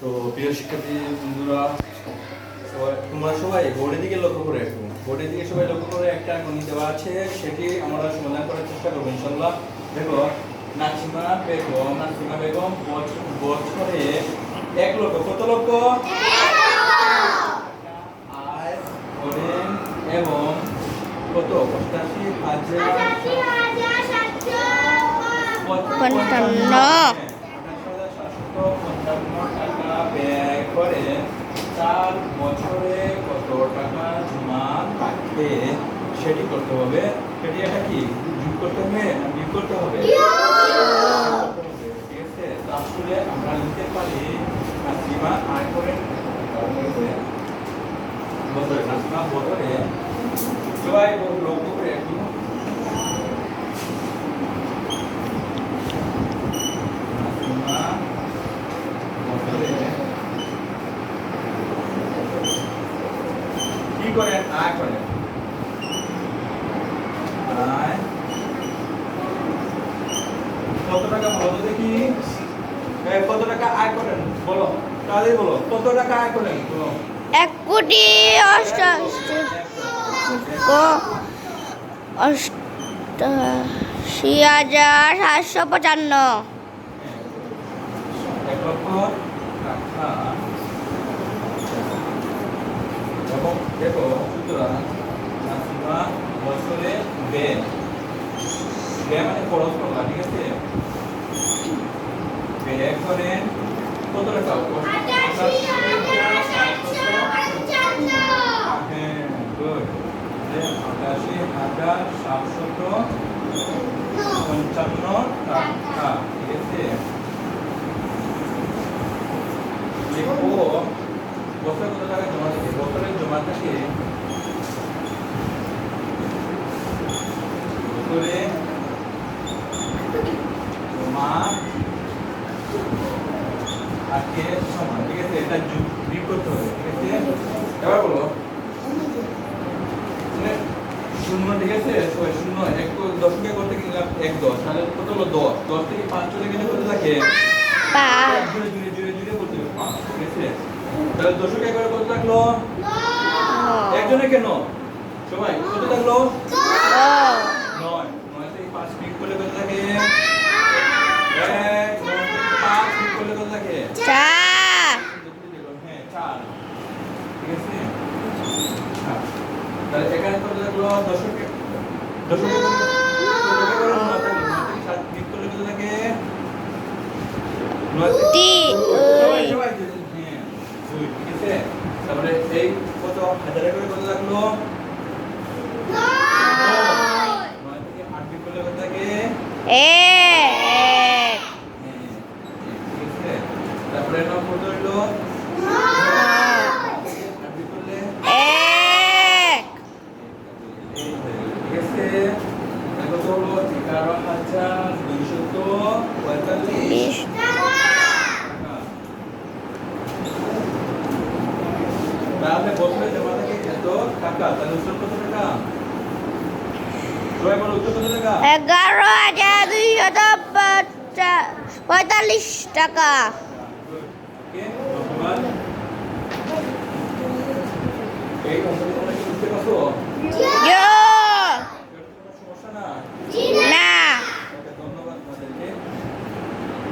তো প্রিয় শিক্ষার্থী বন্ধুরা সবাই তোমরা সবাই বোর্ডের দিকে লক্ষ্য করে একটু বোর্ডের দিকে সবাই লক্ষ্য করে একটা গণিত দেওয়া আছে সেটি আমরা সমাধান করার চেষ্টা করব ইনশাল্লাহ দেখো নাসিমা বেগম নাসিমা বেগম বছ- বছরে এক লক্ষ কত লক্ষ? আয় করেন এবং কত? অষ্টাশি হাজার পঞ্চান্ন। টাকা ব্যয় করে চার বছরে কত টাকা জমা থাকে সেটি করতে হবে? সেটি একটা কি? যোগ করতে হবে বিয়োগ করতে হবে? ঠিক আছে আমরা লিখতে পারি নাসিমা আয় করেন বছরে, নাসিমা বছরে সবাই লক্ষ্য করে একটু নাসিমা বছরে কি করেন আয় কত টাকা বলো দেখি? কত টাকা আয় করেন? বলো। তাহলে বলো। কত টাকা আয় করেন? বলো। এক কোটি অষ্টাশি হাজার সাতশো পঁচান্ন এক লক্ষ টাকা এবং দেখো সুতরাং নাসিমা মানে হ্যাঁ আটাশি হাজার সাতশত পঞ্চান্ন টাকা বছরে কত টাকা জমা থাকে বছরের জমা থাকে বছরে জমা থাকে সমান ঠিক আছে? এটা যোগ করতে হবে ঠিক আছে? এবার বলো। মানে শূন্য ঠিক আছে? শূন্য এক দশকে করতে গেলে এক দশ তাহলে কত হলো দশ? দশ থেকে পাঁচ চলে গেলে কত থাকে? জুড়ে জুড়ে জুড়ে জুড়ে বলতে হবে পাঁচ ঠিক আছে? তাহলে দশক একবারে কত থাকল? একজনে কেন? সবাই কত থাকল নয় নয় থেকে পাঁচ বিক করলে কত থাকে এক নয় থেকে পাঁচ বিক করলে কত থাকে? হ্যাঁ ঠিক আছে? তাহলে এখানে দশকে দশকে সবাই সবাই হ্যাঁ তারপরে এই কত হাজারে করে কত লাগল নয় থেকে আট বিয়োগ করলে কত থাকে এক হ্যাঁ, ঠিক আছে তারপরে নাও কত হইল আট বিয়োগ করলে এক এই হয়ে গেল, ঠিক আছে হলো এগারো হাজার দুইশত পঁয়তাল্লিশ। তাহলে বছরে জমা এত টাকা তাহলে উত্তর কত টাকা? সবাই বলো উত্তর কত টাকা? এগারো হাজার দুইশত পঁয়তাল্লিশ টাকা। Okay, okay.